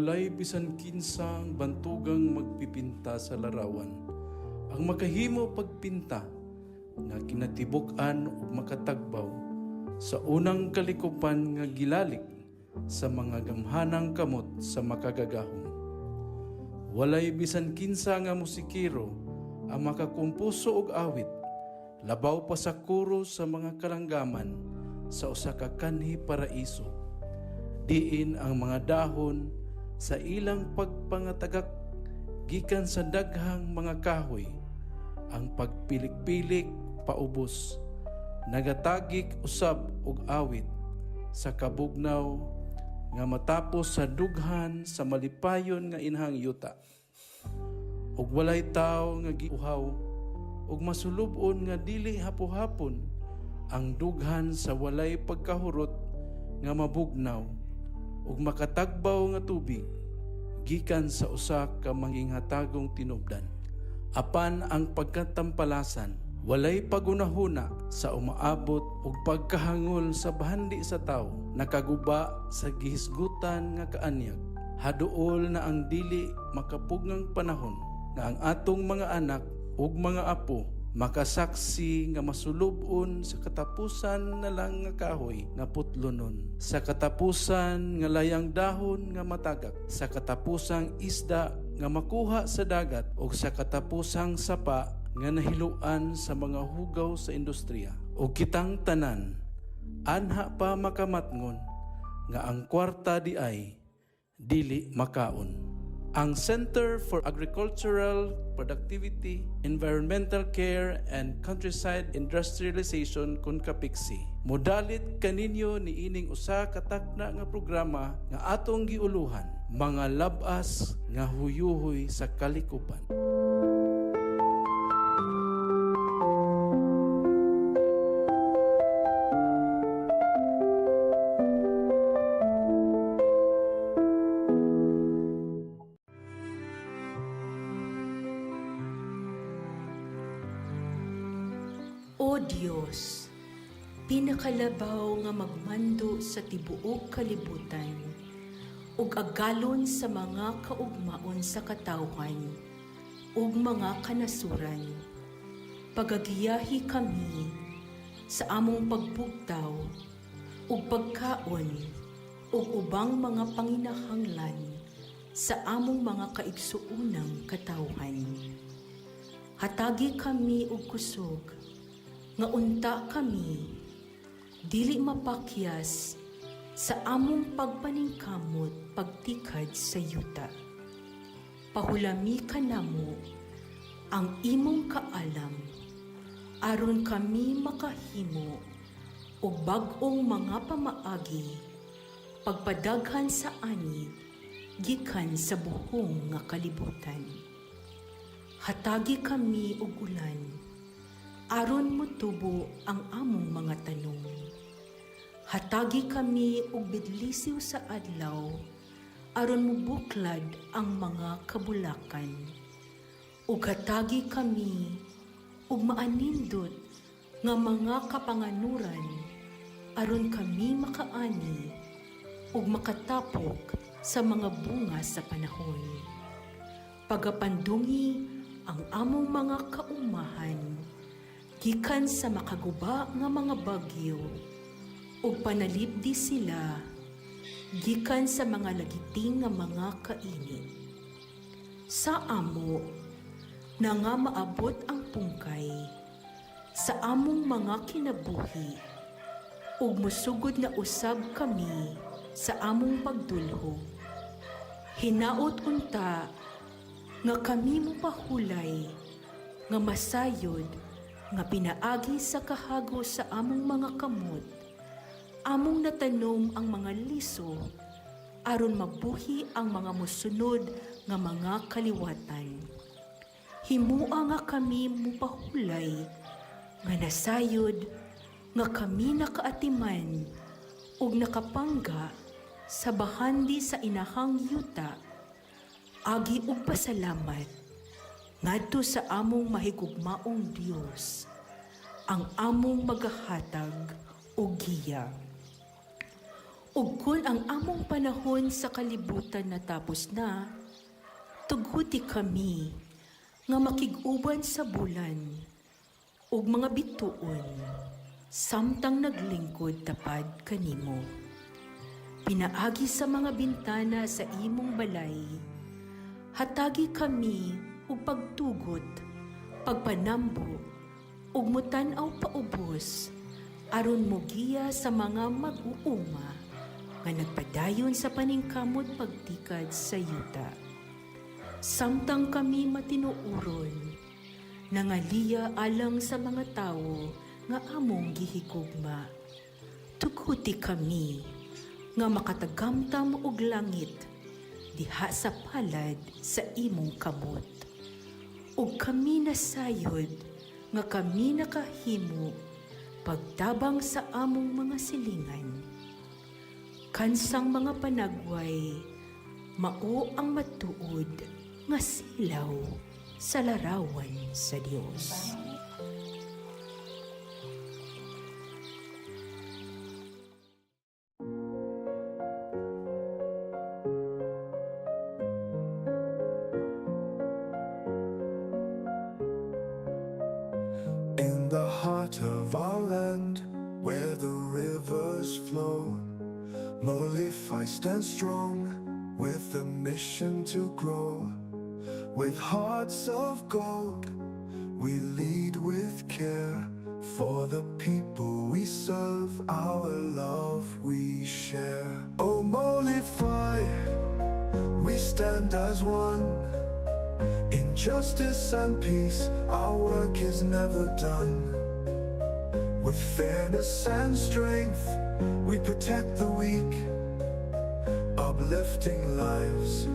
walay bisan kinsang bantugang magpipinta sa larawan. Ang makahimo pagpinta nga kinatibuk-an ug makatagbaw sa unang kalikupan nga gilalik sa mga gamhanang kamot sa makagagahom. Walay bisan kinsa nga musikero ang makakumpuso og awit labaw pa sa kuro sa mga kalanggaman sa usa ka kanhi paraiso diin ang mga dahon sa ilang pagpangatagak gikan sa daghang mga kahoy ang pagpilik-pilik paubos nagatagik usab og awit sa kabugnaw nga matapos sa dughan sa malipayon nga inhang yuta. Ug walay tawo nga giuhaw ug masulubon nga dili hapo-hapon ang dughan sa walay pagkahurot nga mabugnaw ug makatagbaw nga tubig gikan sa usa ka manginghatagong tinubdan. Apan ang pagkatampalasan walay pagunahuna sa umaabot ug pagkahangol sa bahandi sa tawo nakaguba sa gihisgutan nga kaanyag. Haduol na ang dili makapugngang panahon nga ang atong mga anak ug mga apo makasaksi nga masulubon sa katapusan na lang nga kahoy nga putlonon. Sa katapusan nga layang dahon nga matagak. Sa katapusang isda nga makuha sa dagat. Ug sa katapusang sapa nga nahiluan sa mga hugaw sa industriya. Ug kitang tanan anha pa makamatngon nga ang kwarta di ay dili makaon ang Center for Agricultural Productivity, Environmental Care, and Countryside Industrialization Kunkapiksi. Modalit kaninyo ni ining usa ka takna nga programa nga atong giuluhan, mga labas nga huyuhoy sa kalikupan. Pinakalabaw nga magmando sa tibuok kalibutan, ug agalon sa mga kaugmaon sa katawhan, ug mga kanasuran. Pagagiyahi kami sa among pagbugtaw, ug pagkaon, ug ubang mga panginahanglan sa among mga kaigsuunang katawhan. Hatagi kami og kusog, nga unta kami, dili mapakyas sa among pagpaningkamot pagtikad sa yuta. Pahulami ka namo ang imong kaalam, aron kami makahimo og bag-ong mga pamaagi, pagpadaghan sa ani, gikan sa buhong nga kalibutan. Hatagi kami og ulan, aron motubo ang among mga tanong. Hatagi kami og bidlisiw sa adlaw, aron mubuklad ang mga kabulakan. Ug hatagi kami og maanindot nga mga kapanganuran, aron kami makaani ug makatapok sa mga bunga sa panahon. Pagapandungi ang among mga kaumahan, gikan sa makaguba nga mga bagyo ug panalipdi sila gikan sa mga lagiting nga mga kainit sa amo na nga maabot ang pungkay sa among mga kinabuhi ug musugod na usab kami sa among pagdulho. Hinaot unta nga kami mo pahulay nga masayod nga pinaagi sa kahago sa among mga kamot, among natanom ang mga liso, aron mabuhi ang mga musunod nga mga kaliwatan. Himua nga kami mupahulay, nga nasayod, nga kami nakaatiman, ug nakapangga sa bahandi sa inahang yuta, agi ug pasalamat ngadto sa among mahigugmaong Dios ang among magahatag o giya Ug kun ang among panahon sa kalibutan natapos na, tuguti kami nga makiguban sa bulan ug mga bituon samtang naglingkod tapad kanimo. Pinaagi sa mga bintana sa imong balay, hatagi kami ug pagtugot, pagpanambo ug mutanaw paubos aron mogiya sa mga mag-uuma nga nagpadayon sa paningkamot pagtikad sa yuta. Samtang kami matinuuron, nangaliya alang sa mga tao nga among gihigugma. Tuguti kami nga makatagamtam og langit diha sa palad sa imong kamot. Ug kami nasayod nga kami nakahimo pagtabang sa among mga silingan. Kansang mga panagway, mao ang matuod nga silaw sa larawan sa Dios. In the heart of our land, where the rivers flow, Molify stand strong with a mission to grow. With hearts of gold, we lead with care. For the people we serve, our love we share. Oh, Molify, we stand as one. In justice and peace, our work is never done. With fairness and strength, we protect the weak. Uplifting lives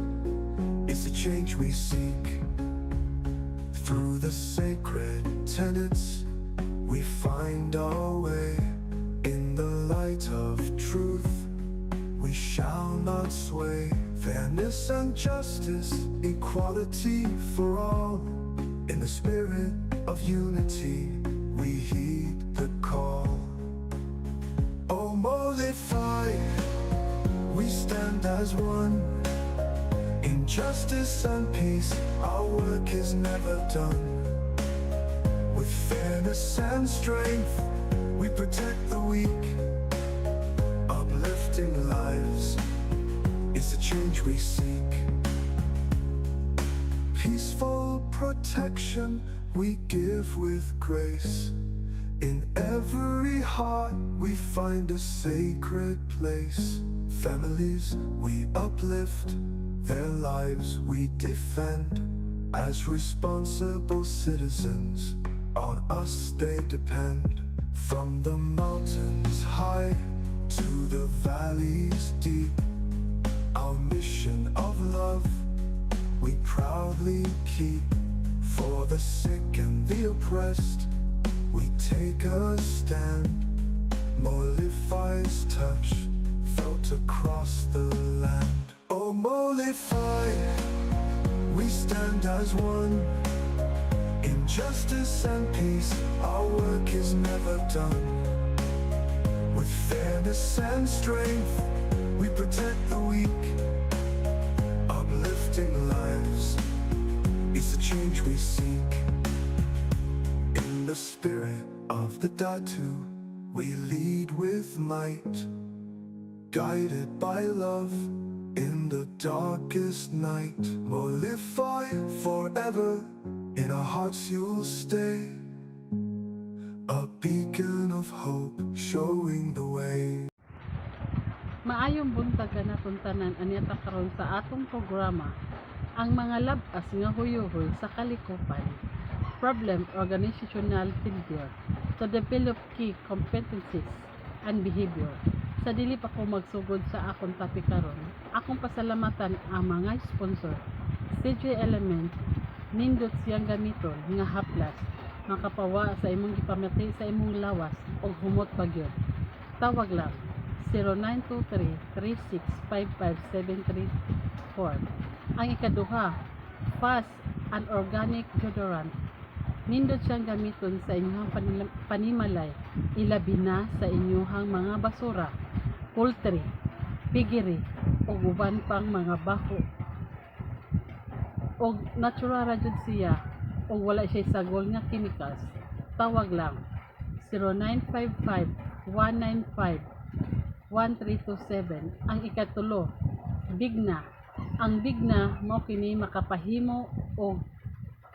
is the change we seek. Through the sacred tenets, we find our way. In the light of truth, we shall not sway. Fairness and justice, equality for all. In the spirit of unity, as one. In justice and peace, our work is never done. With fairness and strength, we protect the weak. Uplifting lives is the change we seek. Peaceful protection we give with grace. In every heart we find a sacred place. Families we uplift, their lives we defend. As responsible citizens, on us they depend. From the mountains high to the valleys deep. Our mission of love we proudly keep for the sick and the oppressed. We take a stand. Molify's touch across the land. Oh, Molify, we stand as one. In justice and peace, our work is never done. With fairness and strength, we protect the weak. Uplifting lives is the change we seek. In the spirit of the Datu, we lead with might. Guided by love in the darkest night. Molify forever, in our hearts you'll stay. A beacon of hope showing the way. Maayong buntag ka na tuntanan aniya ta karon sa atong programa ang mga labas nga huyuhoy sa kalikupan problem organizational failure to develop key competencies and behavior sa dili pa ko magsugod sa akong topic karon akong pasalamatan ang mga sponsor CJ Element nindot siyang gamiton nga haplas makapawa sa imong gipamati sa imong lawas o humot bagyo tawag lang 0923-3655-734. Ang ikaduha, fast and organic deodorant. Nindot siyang gamiton sa inyong panimalay, ilabi na sa inyong mga basura, poultry, pigiri o uban pang mga bako o natural ra jud siya o wala siya sagol nga chemicals tawag lang 0955-195-1327 ang ikatulo bigna. Ang bigna mo kini makapahimo og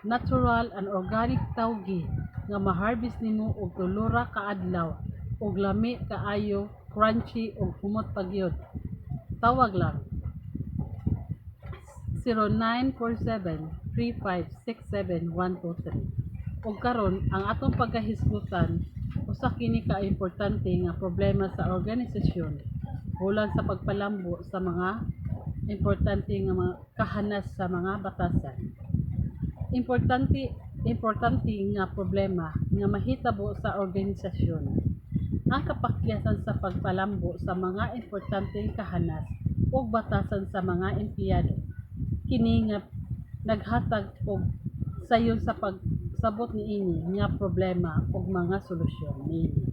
natural and organic tawgi nga ma-harvest nimo og tulura ka adlaw og lami kaayo crunchy og humot pagyod tawag lang. 0947-3567123 ug karon ang atong pagkahisgutan usa kini ka importante nga problema sa organisasyon. Bulan sa pagpalambo sa mga importante nga mga kahanas sa mga batasan. Importante importante nga problema nga mahitabo sa organisasyon ang kapakyasan sa pagpalambo sa mga importanteng kahanas ug batasan sa mga empleyado kini nga naghatag og sayon sa pagsabot niini nga problema ug mga solusyon niini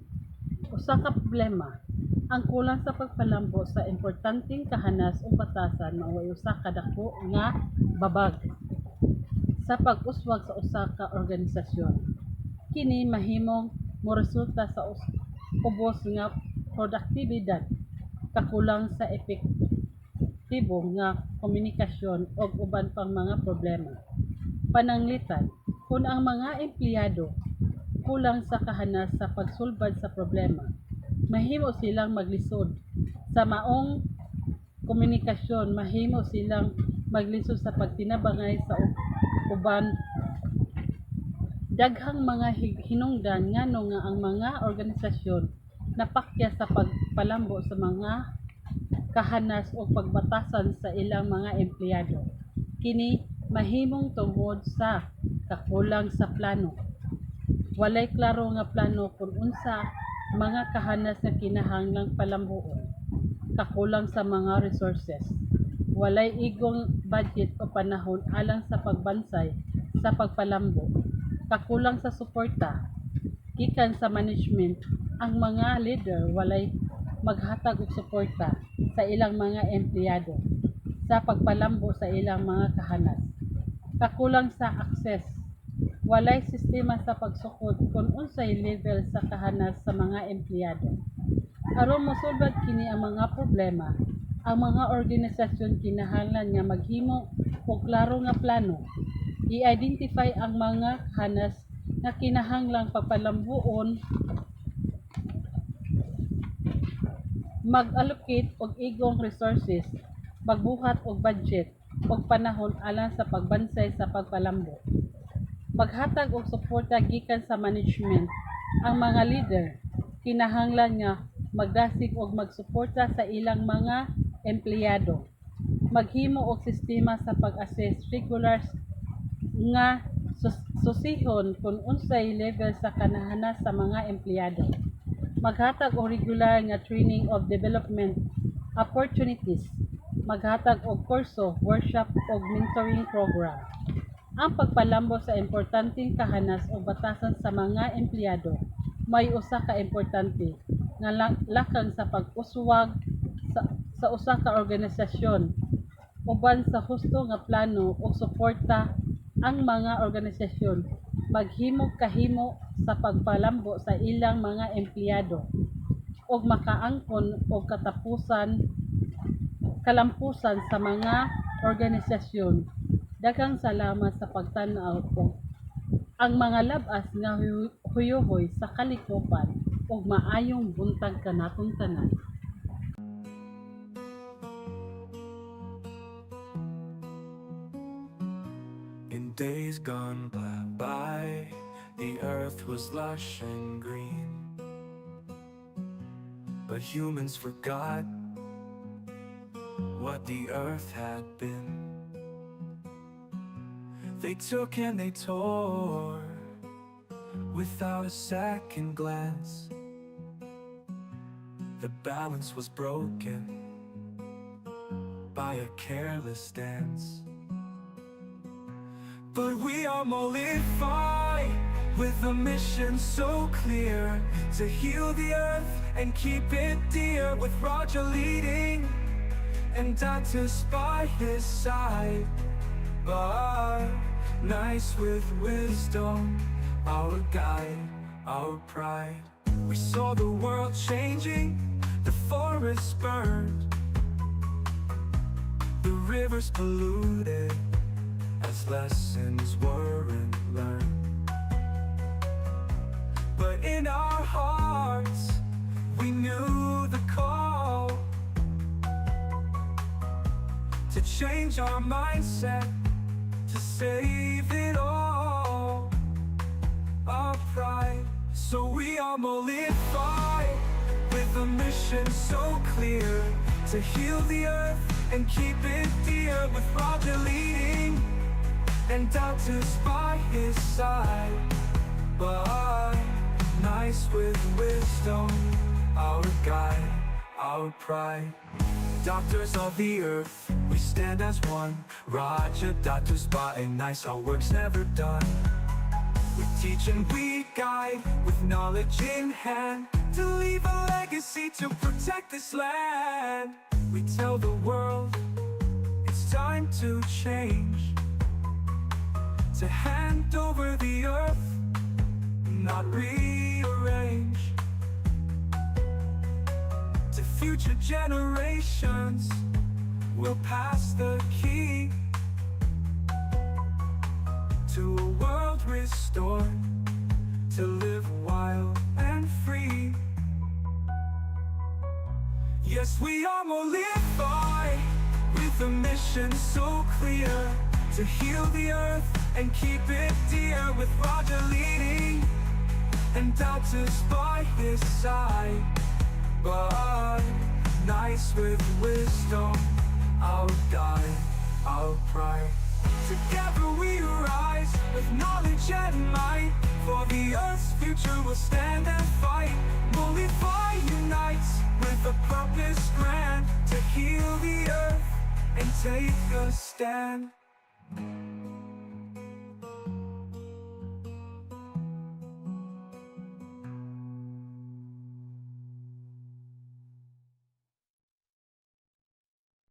usa ka problema ang kulang sa pagpalambo sa importanteng kahanas ug batasan mao ay usa ka dako nga babag sa pag-uswag sa usa ka organisasyon. Kini mahimong moresulta sa us- ubos nga produktibidad, kakulang sa epektibo nga komunikasyon ug uban pang mga problema. Pananglitan, kung ang mga empleyado kulang sa kahanas sa pagsulbad sa problema, mahimo silang maglisod sa maong komunikasyon, mahimo silang maglisod sa pagtinabangay sa uban daghang mga hi- hinungdan ngano nga ang mga organisasyon napakya sa pagpalambo sa mga kahanas o pagbatasan sa ilang mga empleyado. Kini mahimong tungod sa kakulang sa plano. Walay klaro nga plano kung unsa mga kahanas nga kinahanglang palambuon. Kakulang sa mga resources. Walay igong budget o panahon alang sa pagbansay sa pagpalambo. Kakulang sa suporta. Gikan sa management, ang mga leader walay maghatag og suporta sa ilang mga empleyado sa pagpalambo sa ilang mga kahanas. Kakulang sa access. Walay sistema sa pagsukod kung unsay level sa kahanas sa mga empleyado. Aron mosulbad kini ang mga problema, ang mga organisasyon kinahanglan nga maghimo og klaro nga plano. I-identify ang mga kahanas nga kinahanglang papalambuon mag-allocate og igong resources, magbuhat og budget og panahon alang sa pagbansay sa pagpalambo. Maghatag og suporta gikan sa management. Ang mga leader kinahanglan nga magdasig og magsuporta sa ilang mga empleyado. Maghimo og sistema sa pag-assess regular nga sus- susihon kung unsay level sa kanahanas sa mga empleyado. Maghatag og regular nga training of development opportunities, maghatag og kurso, workshop ug mentoring program. Ang pagpalambo sa importanteng kahanas o batasan sa mga empleyado may usa ka importante nga la- lakang sa pag-uswag sa, sa usa ka organisasyon. Uban sa husto nga plano o suporta ang mga organisasyon. Maghimo kahimo sa pagpalambo sa ilang mga empleyado. Ug makaangkon og katapusan kalampusan sa mga organisasyon. Daghang salamat sa pagtan-aw ko. Ang mga labas nga huy- huyuhoy sa kalikopan ug maayong buntag kanatong tanan days gone by, the earth was lush and green. But humans forgot what the earth had been. They took and they tore without a second glance. The balance was broken by a careless dance. But we are mollified with a mission so clear to heal the earth and keep it dear. With Roger leading, and doctors by his side. But nice with wisdom, our guide, our pride. We saw the world changing, the forests burned, the rivers polluted lessons weren't learned. But in our hearts, we knew the call to change our mindset, to save it all. Our pride, so we are mollified with a mission so clear to heal the earth and keep it dear with Roger leading and doctors by his side. But nice with wisdom, our guide, our pride. Doctors of the earth, we stand as one. Roger, doctors by nice, our work's never done. We teach and we guide with knowledge in hand to leave a legacy to protect this land. We tell the world it's time to change, to hand over the earth, not rearrange. To future generations, we'll pass the key to a world restored, to live wild and free. Yes, we are Molify with a mission so clear to heal the earth and keep it dear with Roger leading and doctors by his side. But nice with wisdom, our guide, our pride. Together we rise with knowledge and might. For the earth's future will stand and fight. Molify unites with a purpose grand to heal the earth and take a stand.